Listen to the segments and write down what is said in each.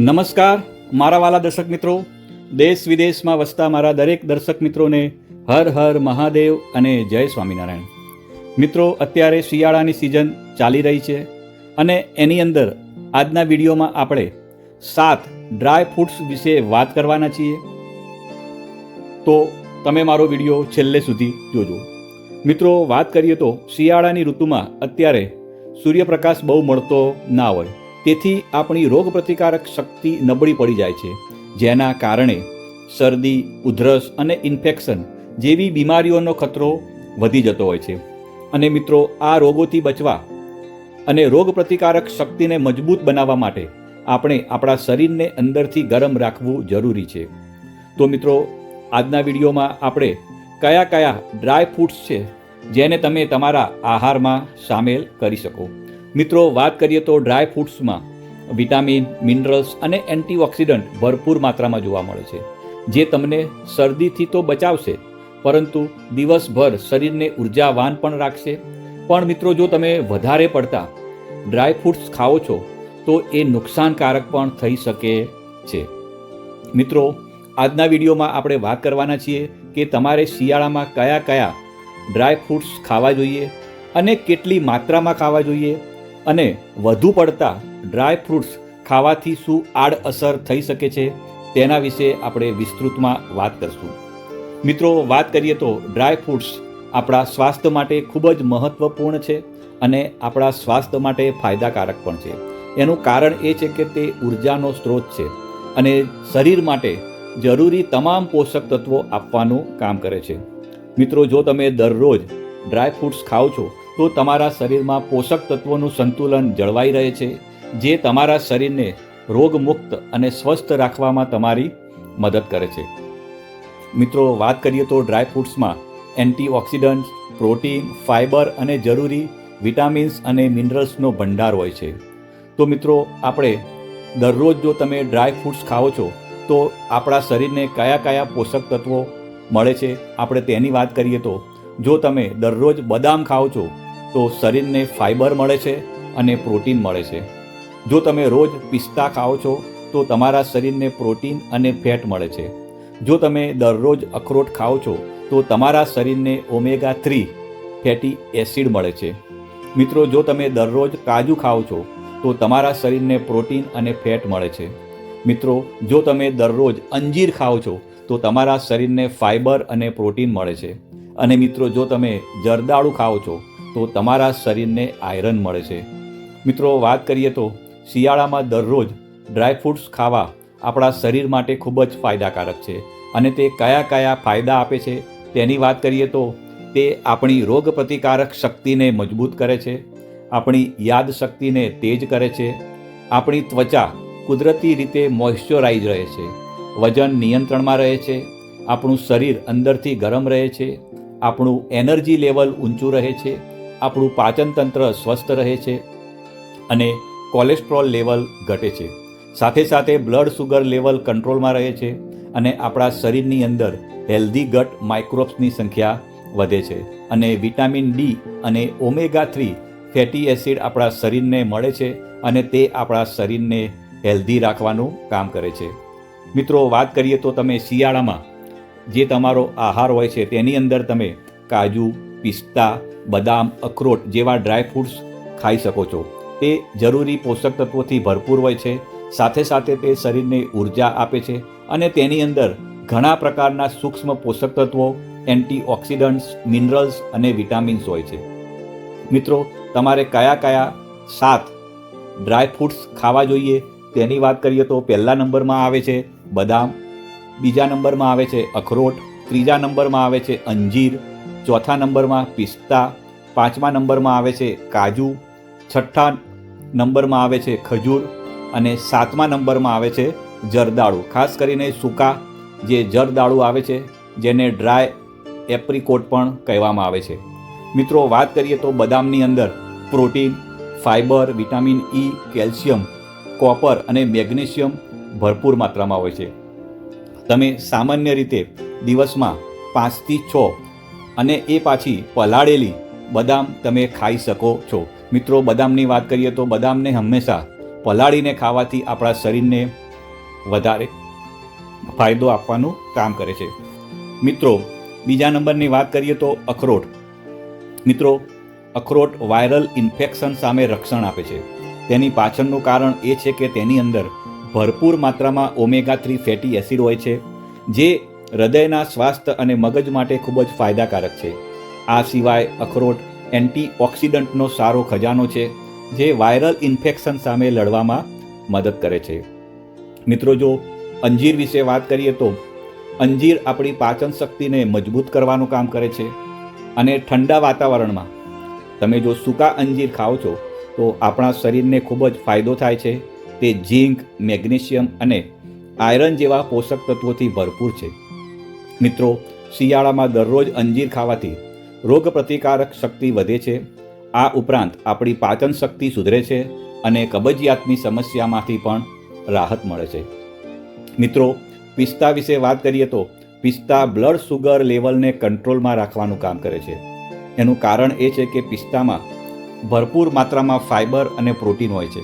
નમસ્કાર, મારા વાલા દર્શક મિત્રો. દેશ વિદેશમાં વસતા મારા દરેક દર્શક મિત્રોને હર હર મહાદેવ અને જય સ્વામિનારાયણ. મિત્રો, અત્યારે શિયાળાની સિઝન ચાલી રહી છે અને એની અંદર આજના વિડીયોમાં આપણે સાત ડ્રાય ફ્રૂટ્સ વિશે વાત કરવાના છીએ. તો તમે મારો વીડિયો છેલ્લે સુધી જોજો. મિત્રો, વાત કરીએ તો શિયાળાની ઋતુમાં અત્યારે સૂર્યપ્રકાશ બહુ મળતો ના હોય. તેથી આપણી રોગપ્રતિકારક શક્તિ નબળી પડી જાય છે, જેના કારણે શરદી, ઉધરસ અને ઇન્ફેક્શન જેવી બીમારીઓનો ખતરો વધી જતો હોય છે. અને મિત્રો, આ રોગોથી બચવા અને રોગપ્રતિકારક શક્તિને મજબૂત બનાવવા માટે આપણે આપણા શરીરને અંદરથી ગરમ રાખવું જરૂરી છે. તો મિત્રો, આજના વિડીયોમાં આપણે કયા કયા ડ્રાય ફ્રૂટ્સ છે, જેને તમે તમારા આહારમાં સામેલ કરી શકો? મિત્રો, વાત કરીએ તો ડ્રાય ફ્રૂટ્સમાં વિટામિન મિનરલ્સ અને એન્ટીઓક્સિડન્ટ ભરપૂર માત્રામાં જોવા મળે છે. જે તમને શરદીથી તો બચાવશે, પરંતુ દિવસભર શરીરને ઉર્જાવાન પણ રાખશે. પણ મિત્રો, જો તમે વધારે પડતા ડ્રાય ફ્રૂટ્સ ખાઓ છો, તો એ નુકસાનકારક પણ થઈ શકે છે. મિત્રો, આજના વિડીયોમાં આપણે વાત કરવાના છીએ કે તમારે શિયાળામાં કયા કયા ડ્રાય ફ્રૂટ્સ ખાવા જોઈએ અને કેટલી માત્રામાં ખાવા જોઈએ. અને વધુ પડતા ડ્રાય ફ્રૂટ્સ ખાવાથી શું આડઅસર થઈ શકે છે, તેના વિશે આપણે વિસ્તૃતમાં વાત કરશું. મિત્રો, વાત કરીએ તો ડ્રાય ફ્રૂટ્સ આપણા સ્વાસ્થ્ય માટે ખૂબ જ મહત્વપૂર્ણ છે અને આપણા સ્વાસ્થ્ય માટે ફાયદાકારક પણ છે. એનું કારણ એ છે કે તે ઉર્જાનો સ્ત્રોત છે અને શરીર માટે જરૂરી તમામ પોષક તત્વો આપવાનું કામ કરે છે. મિત્રો, જો તમે દરરોજ ડ્રાય ફ્રૂટ્સ ખાઓ છો તો તમારા શરીરમાં પોષક તત્વોનું સંતુલન જળવાઈ રહે છે, જે તમારા શરીરને રોગમુક્ત અને સ્વસ્થ રાખવામાં તમારી મદદ કરે છે. મિત્રો, વાત કરીએ તો ડ્રાય ફ્રૂટ્સમાં એન્ટીઓક્સિડન્ટ્સ, પ્રોટીન, ફાઇબર અને જરૂરી વિટામિન્સ અને મિનરલ્સનો ભંડાર હોય છે. તો મિત્રો, આપણે દરરોજ જો તમે ડ્રાય ફ્રૂટ્સ ખાઓ છો, તો આપણા શરીરને કયા કયા પોષક તત્વો મળે છે? આપણે તેની વાત કરીએ તો, જો તમે દરરોજ બદામ ખાઓ છો તો શરીરને ફાઇબર મળે છે અને પ્રોટીન મળે છે. જો તમે રોજ પિસ્તા ખાઓ છો, તો તમારા શરીરને પ્રોટીન અને ફેટ મળે છે. જો તમે દરરોજ અખરોટ ખાઓ છો, તો તમારા શરીરને ઓમેગા થ્રી ફેટી એસિડ મળે છે. મિત્રો, જો તમે દરરોજ કાજુ ખાઓ છો, તો તમારા શરીરને પ્રોટીન અને ફેટ મળે છે. મિત્રો, જો તમે દરરોજ અંજીર ખાઓ છો, તો તમારા શરીરને ફાઇબર અને પ્રોટીન મળે છે. અને મિત્રો, જો તમે જરદાળુ ખાઓ છો તો તમારા શરીરને આયરન મળે છે. મિત્રો, વાત કરીએ તો શિયાળામાં દરરોજ ડ્રાય ફ્રૂટ્સ ખાવા આપણા શરીર માટે ખૂબ જ ફાયદાકારક છે અને તે કયા કયા ફાયદા આપે છે તેની વાત કરીએ તો તે આપણી રોગ પ્રતિકારક શક્તિને મજબૂત કરે છે, આપણી યાદ શક્તિને તેજ કરે છે, આપણી ત્વચા કુદરતી રીતે મોઇશ્ચરાઇઝ રહે છે, વજન નિયંત્રણમાં રહે છે, આપણું શરીર અંદરથી ગરમ રહે છે, આપણું એનર્જી લેવલ ઊંચું રહે છે આપણું પાચન તંત્ર સ્વસ્થ રહે છે અને કોલેસ્ટ્રોલ લેવલ ઘટે છે. સાથે સાથે બ્લડ સુગર લેવલ કંટ્રોલમાં રહે છે અને આપણા શરીરની અંદર હેલ્ધી ગટ માઇક્રોબ્સની સંખ્યા વધે છે અને વિટામિન ડી અને ઓમેગા થ્રી ફેટી એસિડ આપણા શરીરને મળે છે અને તે આપણા શરીરને હેલ્ધી રાખવાનું કામ કરે છે. મિત્રો, વાત કરીએ તો તમે શિયાળામાં જે તમારો આહાર હોય છે તેની અંદર તમે કાજુ પિસ્તા, બદામ, અખરોટ જેવા ડ્રાય ફ્રૂટ્સ ખાઈ શકો છો. તે જરૂરી પોષક તત્વોથી ભરપૂર હોય છે. સાથે સાથે તે શરીરને ઊર્જા આપે છે અને તેની અંદર ઘણા પ્રકારના સૂક્ષ્મ પોષક તત્વો, એન્ટીઓક્સિડન્ટ્સ, મિનરલ્સ અને વિટામિન્સ હોય છે. મિત્રો, તમારે કયા કયા સાત ડ્રાય ફ્રૂટ્સ ખાવા જોઈએ? તેની વાત કરીએ તો પહેલા નંબરમાં આવે છે બદામ, બીજા નંબરમાં આવે છે અખરોટ, ત્રીજા નંબરમાં આવે છે અંજીર ચોથા નંબરમાં પિસ્તા, પાંચમા નંબરમાં આવે છે કાજુ, છઠ્ઠા નંબરમાં આવે છે ખજૂર અને સાતમા નંબરમાં આવે છે જરદાળુ. ખાસ કરીને સૂકા જે જરદાળુ આવે છે, જેને ડ્રાય એપ્રિકોટ પણ કહેવામાં આવે છે. મિત્રો, વાત કરીએ તો બદામની અંદર protein fibre vitamin E calcium, copper અને મેગ્નેશિયમ ભરપૂર માત્રામાં હોય છે. તમે સામાન્ય રીતે દિવસમાં પાંચથી છ અને એ પાછી પલાળેલી બદામ તમે ખાઈ શકો છો. મિત્રો, બદામની વાત કરીએ તો બદામને હંમેશા પલાળીને ખાવાથી આપણા શરીરને વધારે ફાયદો આપવાનું કામ કરે છે. મિત્રો, બીજા નંબરની વાત કરીએ તો અખરોટ. મિત્રો, અખરોટ વાયરલ ઇન્ફેક્શન સામે રક્ષણ આપે છે. તેની પાછળનું કારણ એ છે કે તેની અંદર ભરપૂર માત્રામાં ઓમેગા થ્રી ફેટી એસિડ હોય છે, જે હૃદયના સ્વાસ્થ્ય અને મગજ માટે ખૂબ જ ફાયદાકારક છે. આ સિવાય અખરોટ એન્ટીઓક્સિડન્ટનો સારો ખજાનો છે, જે વાયરલ ઇન્ફેક્શન સામે લડવામાં મદદ કરે છે. મિત્રો, જો અંજીર વિશે વાત કરીએ તો અંજીર આપણી પાચન શક્તિને મજબૂત કરવાનું કામ કરે છે અને ઠંડા વાતાવરણમાં. તમે જો સૂકા અંજીર ખાઓ છો, તો આપણા શરીરને ખૂબ જ ફાયદો થાય છે. તે ઝીંક, મેગ્નેશિયમ અને આયરન જેવા પોષક તત્વોથી ભરપૂર છે. મિત્રો, શિયાળામાં દરરોજ અંજીર ખાવાથી રોગપ્રતિકારક શક્તિ વધે છે. આ ઉપરાંત આપણી પાચન શક્તિ સુધરે છે અને કબજિયાતની સમસ્યામાંથી પણ રાહત મળે છે. મિત્રો, પિસ્તા વિશે વાત કરીએ તો પિસ્તા બ્લડ સુગર લેવલને કંટ્રોલમાં રાખવાનું કામ કરે છે. એનું કારણ એ છે કે પિસ્તામાં ભરપૂર માત્રામાં ફાઇબર અને પ્રોટીન હોય છે,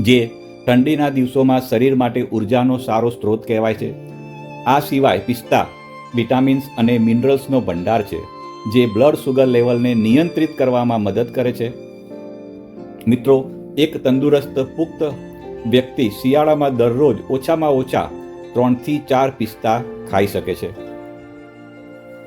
જે ઠંડીના દિવસોમાં શરીર માટે ઉર્જાનો સારો સ્ત્રોત કહેવાય છે. આ સિવાય પિસ્તા, વિટામિન્સ અને મિનરલ્સનો ભંડાર છે, જે બ્લડ સુગર લેવલને નિયંત્રિત કરવામાં મદદ કરે છે. મિત્રો, એક તંદુરસ્ત, પુખ્ત વ્યક્તિ શિયાળામાં દરરોજ ઓછામાં ઓછા ત્રણથી ચાર પિસ્તા ખાઈ શકે છે.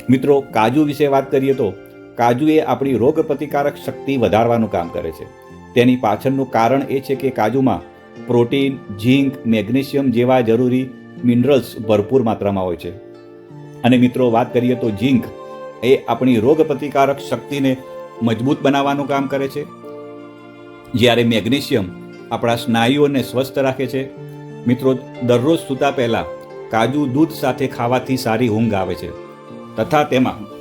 મિત્રો, કાજુ વિશે વાત કરીએ તો કાજુ એ આપણી રોગપ્રતિકારક શક્તિ વધારવાનું કામ કરે છે. તેની પાછળનું કારણ એ છે કે કાજુમાં પ્રોટીન, ઝીંક, મેગ્નેશિયમ જેવા જરૂરી મિનરલ્સ ભરપૂર માત્રામાં હોય છે. અને મિત્રો, વાત કરીએ તો ઝીંક એ આપણી રોગ પ્રતિકારક શક્તિને મજબૂત બનાવવાનું કામ કરે છે. જ્યારે મેગ્નેશિયમ આપણા સ્નાયુઓને સ્વસ્થ રાખે છે. મિત્રો, દરરોજ સૂતા પહેલાં કાજુ દૂધ સાથે ખાવાથી સારી ઊંઘ આવે છે. તથા તેમાં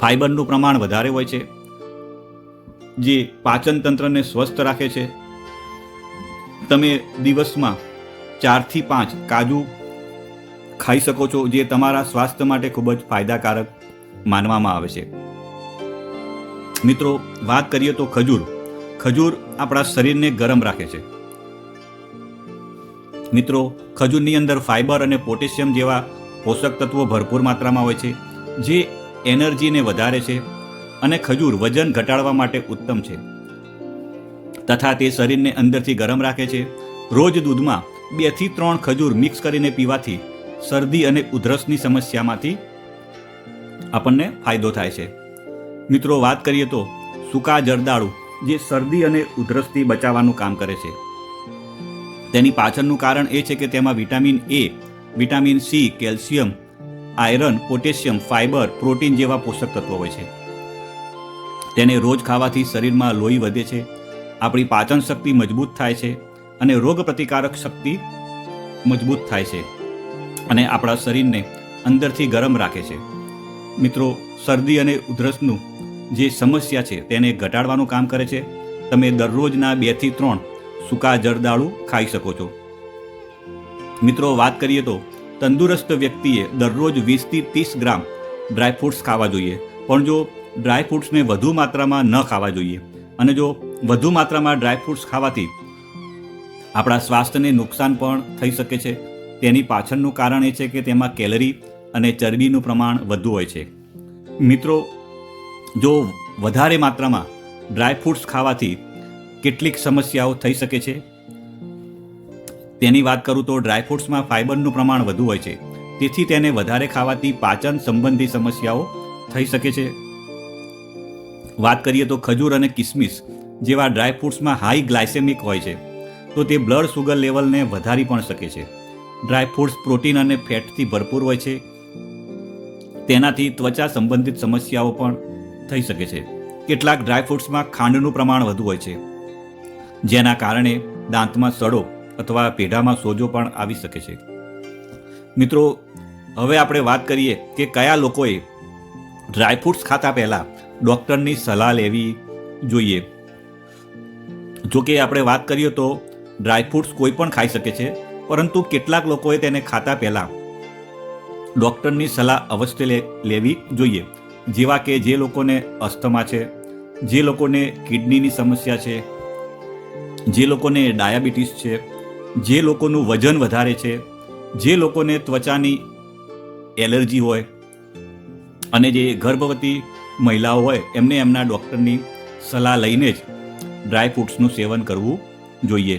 ફાઇબરનું પ્રમાણ વધારે હોય છે. જે પાચન તંત્રને સ્વસ્થ રાખે છે. તમે દિવસમાં ચારથી પાંચ કાજુ ખાઈ શકો છો, જે તમારા સ્વાસ્થ્ય માટે ખૂબ જ ફાયદાકારક માનવામાં આવે છે. મિત્રો, વાત કરીએ તો ખજૂર. ખજૂર આપણા શરીરને ગરમ રાખે છે. મિત્રો, ખજૂરની અંદર ફાઇબર અને પોટેશિયમ જેવા પોષક તત્વો ભરપૂર માત્રામાં હોય છે, જે એનર્જીને વધારે છે અને ખજૂર વજન ઘટાડવા માટે ઉત્તમ છે. તથા તે શરીરને અંદરથી ગરમ રાખે છે. રોજ દૂધમાં બેથી ત્રણ ખજૂર મિક્સ કરીને પીવાથી શરદી અને ઉધરસની સમસ્યામાંથી આપણને ફાયદો થાય છે. મિત્રો, વાત કરીએ તો સૂકા જરદાળુ જે શરદી અને ઉધરસથી બચાવવાનું કામ કરે છે. તેની પાછળનું કારણ એ છે કે તેમાં vitamin A vitamin C calcium, iron, potassium, fibre, protein જેવા પોષક તત્વો હોય છે. તેને રોજ ખાવાથી શરીરમાં લોહી વધે છે, આપણી પાચન શક્તિ મજબૂત થાય છે અને રોગ પ્રતિકારક શક્તિ મજબૂત થાય છે અને આપણા શરીરને અંદરથી ગરમ રાખે છે. મિત્રો, શરદી અને ઉધરસનું જે સમસ્યા છે તેને ઘટાડવાનું કામ કરે છે. તમે દરરોજના બેથી ત્રણ સૂકા જરદાળુ ખાઈ શકો છો. મિત્રો, વાત કરીએ તો તંદુરસ્ત વ્યક્તિએ દરરોજ વીસથી ત્રીસ ગ્રામ ડ્રાયફ્રૂટ્સ ખાવા જોઈએ. પણ જો ડ્રાયફ્રૂટ્સને વધુ માત્રામાં ન ખાવા જોઈએ અને જો વધુ માત્રામાં ડ્રાયફ્રૂટ્સ ખાવાથી આપણા સ્વાસ્થ્યને નુકસાન પણ થઈ શકે છે. તેની પાછળનું કારણ એ છે કે તેમાં કેલરી અને ચરબીનું પ્રમાણ વધુ હોય છે. મિત્રો, જો વધારે માત્રામાં ડ્રાયફ્રૂટ્સ ખાવાથી કેટલીક સમસ્યાઓ થઈ શકે છે. તેની વાત કરું તો ડ્રાયફ્રૂટ્સમાં ફાઇબરનું પ્રમાણ વધુ હોય છે. તેથી તેને વધારે ખાવાથી પાચન સંબંધી સમસ્યાઓ થઈ શકે છે. વાત કરીએ તો ખજૂર અને કિસમિસ જેવા ડ્રાયફ્રૂટ્સમાં હાઈ ગ્લાયસેમિક હોય છે. તો તે બ્લડ સુગર લેવલને વધારી પણ શકે છે. ડ્રાયફ્રૂટ્સ પ્રોટીન અને ફેટથી ભરપૂર હોય છે. તેનાથી ત્વચા સંબંધિત સમસ્યાઓ પણ થઈ શકે છે. કેટલાક ડ્રાયફ્રૂટ્સમાં ખાંડનું પ્રમાણ વધુ હોય છે, જેના કારણે દાંતમાં સડો અથવા પેઢામાં સોજો પણ આવી શકે છે. મિત્રો, હવે આપણે વાત કરીએ કે કયા લોકોએ ડ્રાયફ્રૂટ્સ ખાતા પહેલાં ડૉક્ટરની સલાહ લેવી જોઈએ. જો કે આપણે વાત કરીએ તો ડ્રાયફ્રૂટ્સ કોઈ પણ ખાઈ શકે છે, પરંતુ કેટલાક લોકોએ તેને ખાતા પહેલાં ડૉક્ટરની સલાહ અવશ્ય લેવી જોઈએ. જેવા કે જે લોકોને અસ્થમા છે, જે લોકોને કિડનીની સમસ્યા છે, જે લોકોને ડાયાબિટીસ છે, જે લોકોનું વજન વધારે છે, જે લોકોને ત્વચાની એલર્જી હોય અને જે ગર્ભવતી મહિલાઓ હોય, એમને એમના ડૉક્ટરની સલાહ લઈને જ ડ્રાય ફ્રૂટ્સનું સેવન કરવું જોઈએ.